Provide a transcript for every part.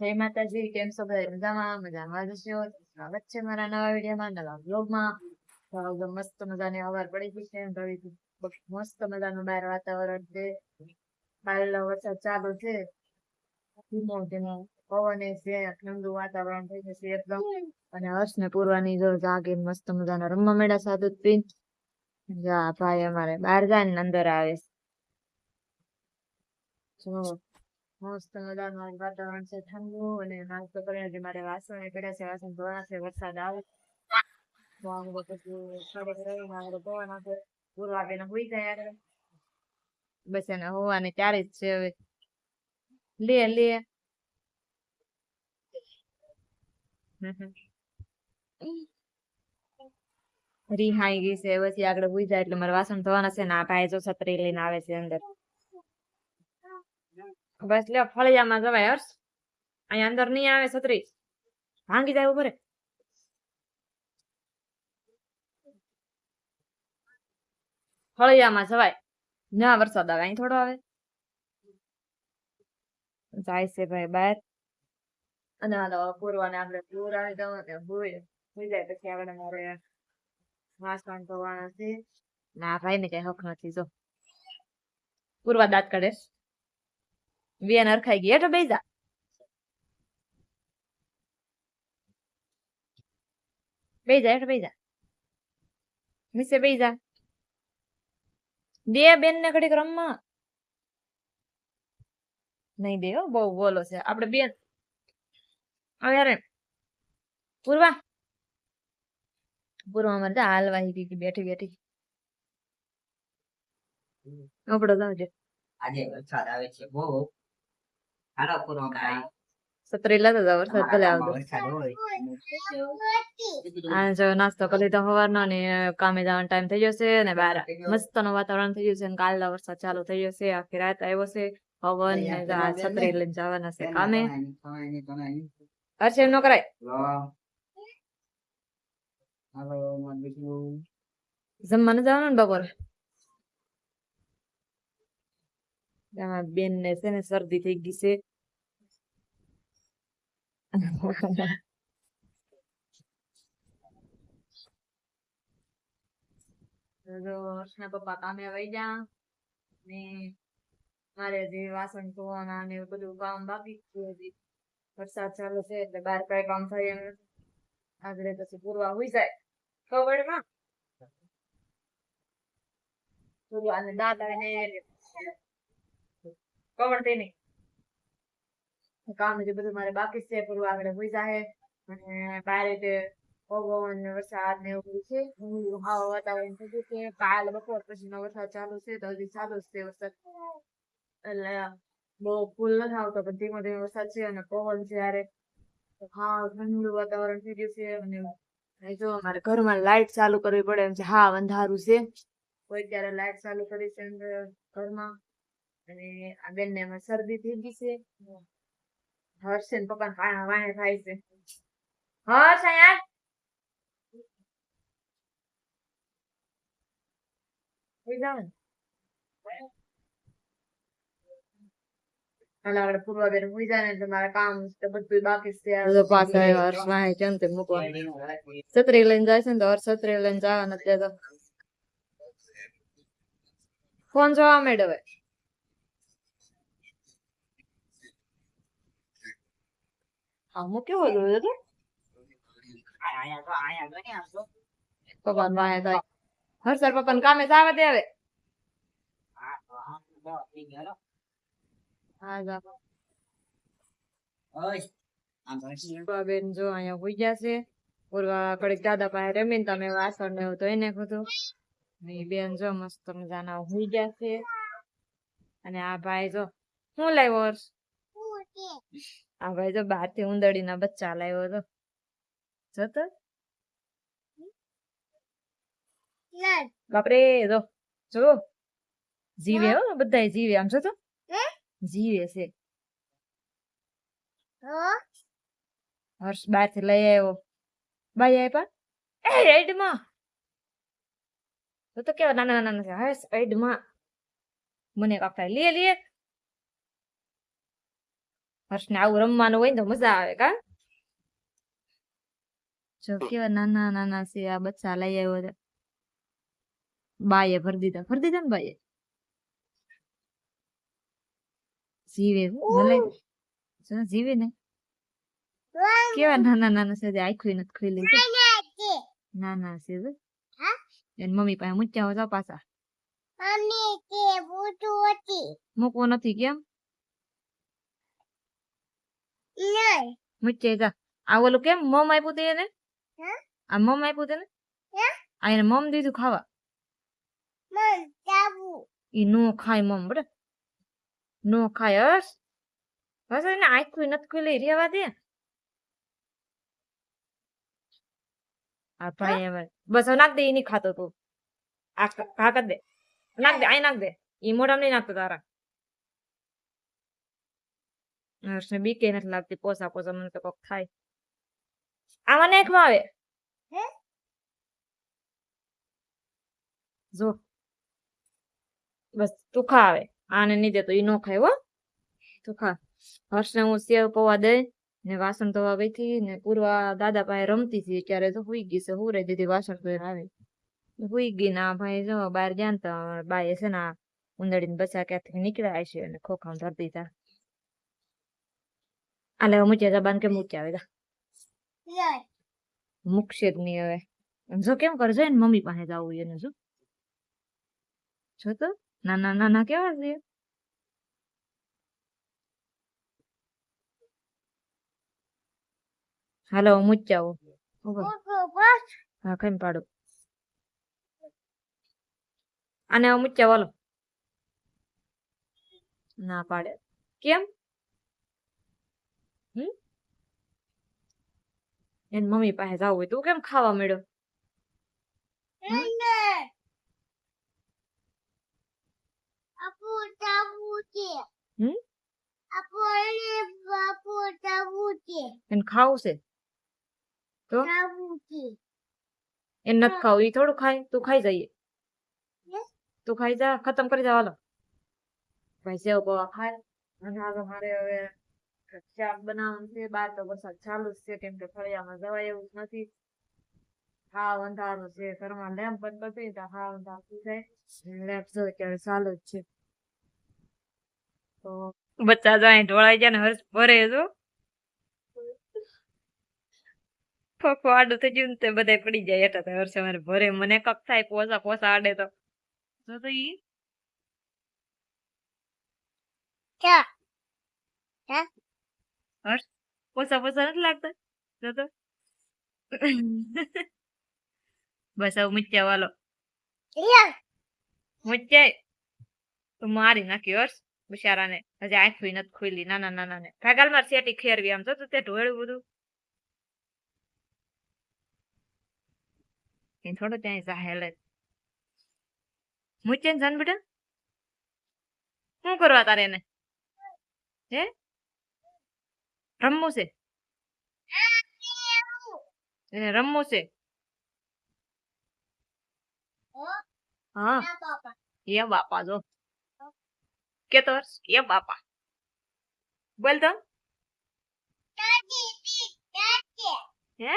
જય માતાજી કેમ છો? બધા મજામાં? મજામાં જ છો. સ્વાગત છે મારા નવા વિડીયોમાં, નવા બ્લોગમાં તો મસ્ત મજાની હવાર પડી ગઈ છે. બસ મસ્ત મજાનું બહાર વાતાવરણ છે. બહારનો વરસાદ ચાલુ છે. ધીમો ધીમો પવન છે. ઠંડુ વાતાવરણ થઈ જશે એકદમ. અને હર્ષ ને પૂરવાની જો જાગે મસ્ત મજાનો રમવા મેળા સાધુ પીન જા ભાઈ, અમારે બહાર જાય ને અંદર આવે જો મસ્ત મજાનું વાતાવરણ છે ઠંડુ અને નાસ્તો કરીને જે મારે વાસણ એ છે, વાસણ ધોવાના છે, વરસાદ આવે. તો આમ બધું સડક રહીને આગળ ધોવાના છે પૂરવા બેન હોઈ જાય બસ એને હોવાની ત્યારે જ છે હવે. લે લે. રિહાઈ ગઈ છે, પછી આગળ હુઈ જાય એટલે મારે વાસણ ધોવાના છે ને આ ભાઈ જો છત્રી લઈને આવે છે અંદર. બસ લ્યો ફળિયામાં જવાય, હર્ષ. અહીંયા અંદર નહીં આવે છત્રી ભાંગી જાય ઉપર ફળિયામાં જવાય. ના, વરસાદ આવે. અહીં થોડો આવે. જાય છે ભાઈ બહાર. અને હાલો પૂરવાને આપણે પૂર આવી દઉં ને ભૂઈ ભૂઈ જાય પછી આપણે મારે વાસણ ધોવાના છે. ના ભાઈ ને કઈ હક નથી, જો. પૂરવા દાંત કાઢે. વિયન હરખાઈ ગઈ એટલે બેસા બેસા એટલે બેસા મિસે બેસા દે બેન ને ઘડીક રમવા નહીં દે બહુ બોલો છે આપણે બેન યાર પૂર્વા પૂર્વા મારે તો હાલવા ગઈ હતી બેઠી બેઠી આપડે જાવજે આજે વરસાદ આવે છે બહુ હાલો પૂરો ભાઈ સત્રી લેતા જાવ વરસાદ ભલે આવતો આ જો નાસ્તો કરી લીધો સવારનો ને કામે જવાનો ટાઈમ થઈ જશે ને બાર મસ્તનું વાતાવરણ થઈ જશે ને કાલના વરસાદ ચાલુ થઈ જશે આખી રાત આવ્યો છે પવન ને છત્રી લઈને જવાના છે કામે હર્ષ એમ ન કરાય જમવાનું જવાનું ને બપોરે એમાં બેન ને છે ને શરદી થઈ ગઈ છે મારે જે વાસણ ધોવાના બધું કામ બાકી છે વરસાદ ચાલુ છે એટલે બાર કઈ કામ થાય એમ આગળ પછી પૂરવા હોય જાય. ખબરમાં? પૂરવા ને દાદા ને કવડ થઈ નહીં કામ જે બધું મારે બાકી છે પૂરું આગળ હુઈ છે અને બારે તે પવન વરસાદ ને એવું છે હા વાતાવરણ થયું કે કાલ બપોર પછી નો વરસાદ ચાલુ છે, તો હજી ચાલુ જ છે વરસાદ. એટલે બહુ ફૂલ નથી આવતો, પણ ધીમો ધીમો વરસાદ છે અને પવન છે યારે હા ઠંડુ વાતાવરણ થઈ ગયું છે અને જો અમારે ઘરમાં લાઈટ ચાલુ કરવી પડે એમ છે. હા અંધારું છે. કોઈ ત્યારે લાઈટ ચાલુ કરી છે ઘરમાં. અને આ બેન ને એમાં શરદી થઈ ગઈ છે. હર્ષ ને પપ્પા વાણે વાણે થાય છે. હર્ષ ને અને આગળ પૂર્વા બેન સુઈ જાય ને મારે કામ તો બધું બાકી છે. પાછા હર્ષ વાહે છે ને તે મૂકવા. છત્રી લઈને જાય છે ને તો હર્ષ છત્રી લઈને જવાના નથી દેતો ફોન જોવા મેળ હા મૂક્યો હતો તો આયા તો આયા તો ને આમ તો પપ્પા વાહે થાય હર્ષર પપ્પા ને કામે જાવે દે હવે હા તો આમ તો જા ઓય આમ તો છે પૂર્વા બેન જો અહીંયા હોઈ ગયા છે પૂર્વા કડીક દાદા પાસે રમીને તમે વાસણ ને તો એને કીધું ને બેન જો મસ્ત મજાના હોઈ ગયા છે અને આ ભાઈ જો શું લાવ્યો હર્ષ આ ભાઈ તો બહારથી ઉંદરડીના બચ્ચા લાવ્યો તો જતો? બાપરે જો જો. જીવે હો? બધા જીવે. આમ જોતો? જીવે છે. હર્ષ બહારથી લઈ આવ્યો. બાઈ આપ્યા એ એડમાં! તો તો કેવા નાના નાના હર્ષ એડમાં. મને કાકા લે લે. હર્ષને આવું રમવાનું હોય ને તો મજા આવે કા જો કેવા નાના નાના છે આ બચ્ચા લઈ આવ્યો છે બાએ ભરી દીધા ભરી દીધા ને બાએ જીવે ભલે જીવે ને કેવા નાના નાના છે આખું નથી ખુલી નાના છે એની મમ્મી પાસે મૂચ્યા હોય તો પાછા મૂકવો નથી કેમ મૂચ્યા જા આ ઓલું કેમ મમ આપ્યું તે એને? આ મમ આપ્યું તેને? આ એને મમ દીધું ખાવા? ઈ નો ખાય મમ બરાબર? નો ખાય હસ. બસ એને આખું નથી લઈ રેવા દે. આ ભાઈ હવે બસ નાખ દે એ નહીં ખાતો તું. આ ક- દે. નાખ દે આઈ નાખ દે. ઈ મોઢામાં નહીં નાખતો તારા. હર્ષને બીકે નથી લાગતી પોસા પોસા મને તો કોક થાય આમાં નાખમાં આવે જો બસ તું ખા આવે આને નહીં દેતો ઈ નો ખાય હો તું ખા હર્ષને હું સેવ પવા દઈ ને વાસણ ધોવા હતી ને પૂર્વા દાદા પાસે રમતી હતી ત્યારે તો હુઈ ગઈ છે હુરે દીધી વાસણ ધોઈને આવી હુઈ ગઈ ના ભાઈ જો બહાર ગયા ને તો બાએ છે ને ઉંદડીને બચા ક્યાંથી નીકળ્યા છે અને ખોખામાં ધરતી દીધા હવે મૂક્યા જબાન કે મૂક્યા આવે જા. મૂકશે જ નહીં હવે અને જો કેમ કરજો એને મમ્મી પાસે જવું એને શું જો તો નાના નાના કેવા છે હાલો મૂચ્યા આવો હા કઈ પાડો આને હવે મૂચ્યા વાલો ના પાડે કેમ એની મમ્મી પાસે જવું હોય તું કેમ ખાવા મળ્યો? ખાવું છે તો એ નથી ખાવું એ થોડું ખાય તું ખાઈ જઈએ તું ખાઈ જા ખતમ કરી જા હાલો ભાઈ સેવ પવા ખાય અને હાલો મારે હવે શાક બનાવવાનું છે, બાર તો વરસાદ ચાલુ જ છે, કેમ કે ફળિયામાં જવાય એવું જ નથી. હા અંધારું છે, ઘરમાં લેમ્પ બંધ કરી તો હા અંધારું થઈ જાય. લેમ્પ જો અત્યારે ચાલુ જ છે. તો બચ્ચા જાય ઢોળાઈ ગયા ને હર્ષ ભરે જો. ફોફો આડું થઈ ગયું તે બધાય પડી જાય એટલે તો હર્ષ મારે ભરે. મને કક થાય, પોસા પોસા આડે તો. જો તો ઈ. હર્ષ પોસા પોસા નથી લાગતા જો તો બસ હવે મૂચ્યા વાલો મૂચ્યાય તો મારી નાખ્યો હર્ષ બિચારાને હજી આંખી નથી ખુલી નાના નાના ને ભાગાલ માર સેટી ખેરવી આમ તો તે ઢોળ્યું બધું એ થોડો ત્યાં જાહેલ જ મૂચ્યા ને જાન બેટા શું કરવા તારે એને હે રમવું છે એને રમવું છે હા એ બાપા જો કે તો હર્ષ, એ બાપા બોલ તો હે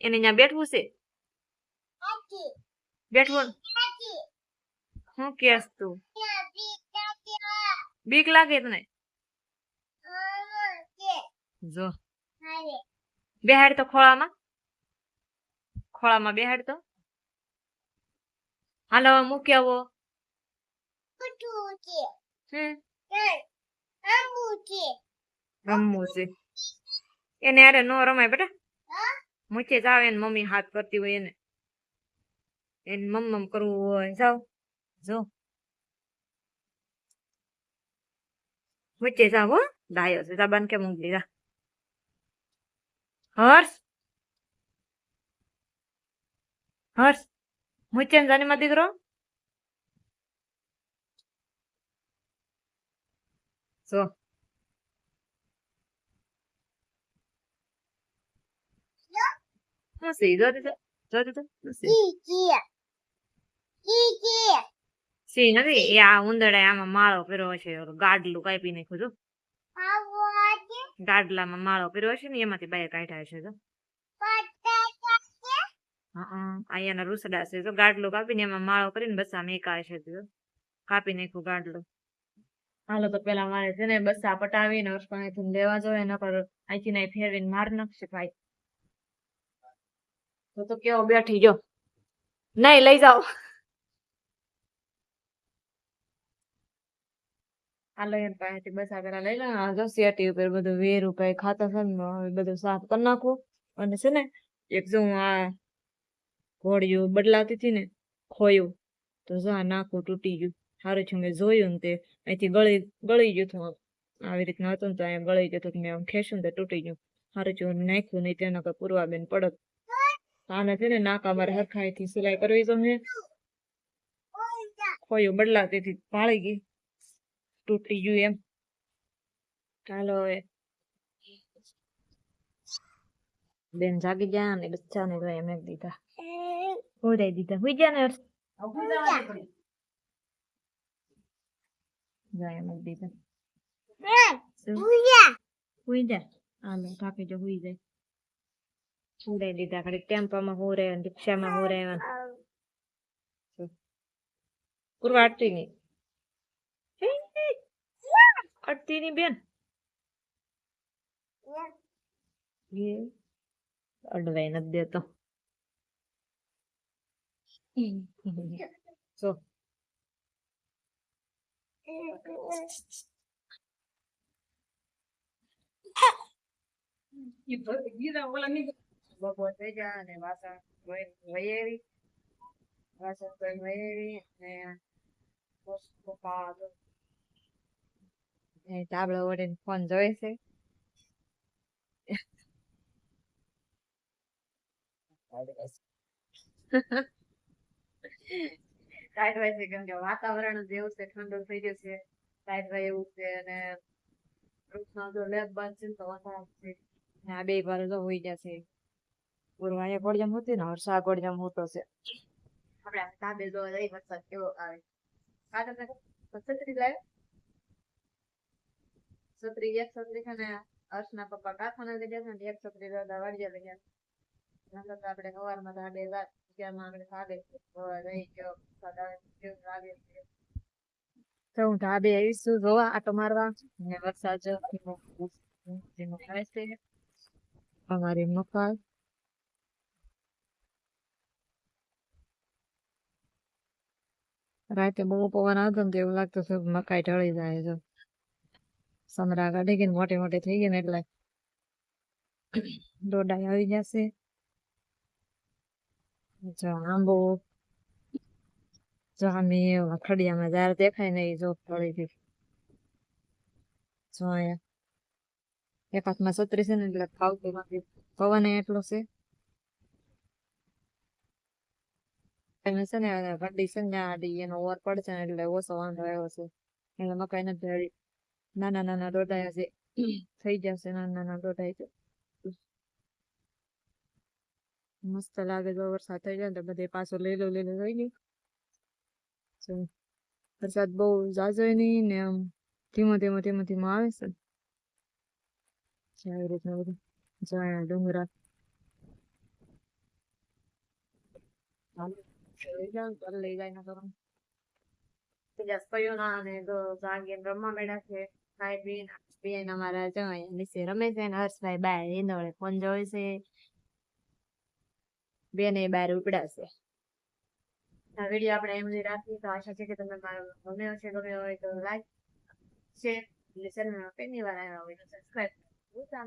એને ત્યાં બેઠવું છે બેઠવું શું કેસ તું બીક લાગે તને જો. બેહાડ તો ખોળામાં. ખોળામાં બેહાડ તો. હાલો હવે મૂકી આવો. રમવું છે એને અરે નો રમાય બેટા. મૂકે જાવ એને મમ્મી હાથ કરતી હોય એને. એને મમ મમ કરવું હોય. જાવ જો. મૂકે જાવ હો. ડાયો છે. જાબાન કે મૂકી જા. હર્ષ હર્ષ મૂચે ને જાની માં દીકરો શું છે ઈ જો દીધો જો દીધો છે સી નથી એ આ ઉંદરડે આમાં માળો કર્યો છે ગાડલું કાપી નાખ્યું આવો આજે માળો કર્યો છે ને, એમાંથી બાય કાઢ્યા છે હા અહીંયાના રૂસડા છે. તો ગાડલો કાપીને એમાં માળો કરીને બસ આમ એકાય છે તો. કાપી નાખ્યું ગાડલું. હાલો તો પેલા મારે છે ને બસા પટાવીને અર્શપાણીથી લેવા જોઈએ નકર અહીંથી ને ફેરવીને માર નાખશે ભાઈ. તો તો કેવો બેઠી જો નહીં લઈ જાઓ. આ લઈને પાસેથી બસા પેલા લઈ લે, આ જો ઉપર બધું વેર ઉપર ખાતા છે ને બધું સાફ કરી નાખું અને છે ને, એક જો હું આ ઘોડિયું બદલાતી હતી ને, ખોયું, તો જો આ નાખું તૂટી ગયું. સારું છું મેં જોયું ને તે, અહીંથી ગળી ગળી ગયું હતું આવી રીતના હતું ને તો અહીંયા ગળી ગયું હતું મેં આમ ખેંચ્યું ને તૂટી ગયું. સારું છું નાખ્યું નહીં તેના કઈ પૂરવા બેન પડત. આને છે ને નાકા મારે હરખાઈથી સિલાઈ કરવી તો મેં ખોયું બદલાતી હતી પાળી ગઈ. તૂટી ગયું એમ ચાલો હવે બેન જાગી ગયા ને બચ્ચા ને તો એમ એક દીધા ઉડાઈ દીધા હુઈ ગયા ને જાય એમ એક દીધા હુઈ જા હાલો થાકી જો હુઈ જાય ઉડાઈ દીધા ખાલી ટેમ્પામાં હું રહે રિક્ષામાં હું રહે પૂરવા અડતી નહીં અડતી નહીં બેન એ અડવાઈ નથી દેતો જો બપોર થઈ ગયા અને વાસણ ધોઈને વહી વાસણ ધોઈને વહી ને બસ પપ્પા તાબડો વળીને ફોન જોવે છે ટાઈટ છે કેમ કે વાતાવરણ જ એવું છે ઠંડુ થઈ ગયું છે હોય એવું છે અને કૃષ્ણ જો લેબ બંધ છે તો વરસાદ છે ને આ બે વાર તો હોઈ જશે છે અહીંયા ગોળજામ હોતી ને હર્ષા ગોળજામ હોતો છે આપણે તાબે જો લઈ વરસાદ કેવો આવે આ તમને કહું, લાવ્યો છત્રી એક છત્રી છે ને અર્શના પપ્પા કારખાના લઈ ગયા છે એક છત્રી દાદા વાડિયા લઈ ગયા નકર તો આપણે સવારમાં સાડે અગિયારમાં આપણે સાડે રહી ગયો સાડા તો હું ઢાબે આવીશું જોવા આટો મારવા ને વરસાદ જો અમારી મકાઈ રાતે બહુ પવન આવતો ને એવું લાગતું છે મકાઈ ઢળી જાય છે સમરા કાઢી ગઈ મોટી મોટી થઈ ગઈ ને એટલે દોડાઈ આવી જશે. જો આંબો, જો અમે ખડિયામાં જયારે દેખાય ને એ જો ફળીથી જો અહીંયા એક હાથમાં છત્રી છે ને એટલે ફાવતું નથી પવન એટલો છે. એને છે ને ગड्डी છે ને એનો ઓર પડશે ને એટલે ઓછો વાંધો આવ્યો છે. એટલે મકાઈ નથી નાના નાના દોડાયા છે થઈ જશે નાના નાના દોડાય છે મસ્ત લાગે જો વરસાદ થઈ જાય ને તો બધે પાછો લીલો લીલો થઈ ગયું વરસાદ બહુ ઝાઝો નહીં ને આમ ધીમો ધીમો ધીમો ધીમો આવે છે. આવી રીતના બધું જો ડુંગરા. લઈ તો જાય ને આમ. બીજા સ્પયોના અને તો જાગીને રમવા મેળા છે. ખાઈ બેન બેન અમારા જો અહીંયા નીચે રમે છે ને હર્ષભાઈ બહાર ઈંદોળે ફોન જોવે છે બેન એ બહાર ઉપડાશે આ વીડિયો આપણે એમ રાખીએ તો આશા છે કે તમને મારો ગમ્યો છે ગમે હોય તો લાઈક શેર અને ચેનલમાં પહેલી વાર આવ્યા હોય તો સબસ્ક્રાઈબ ભૂલતા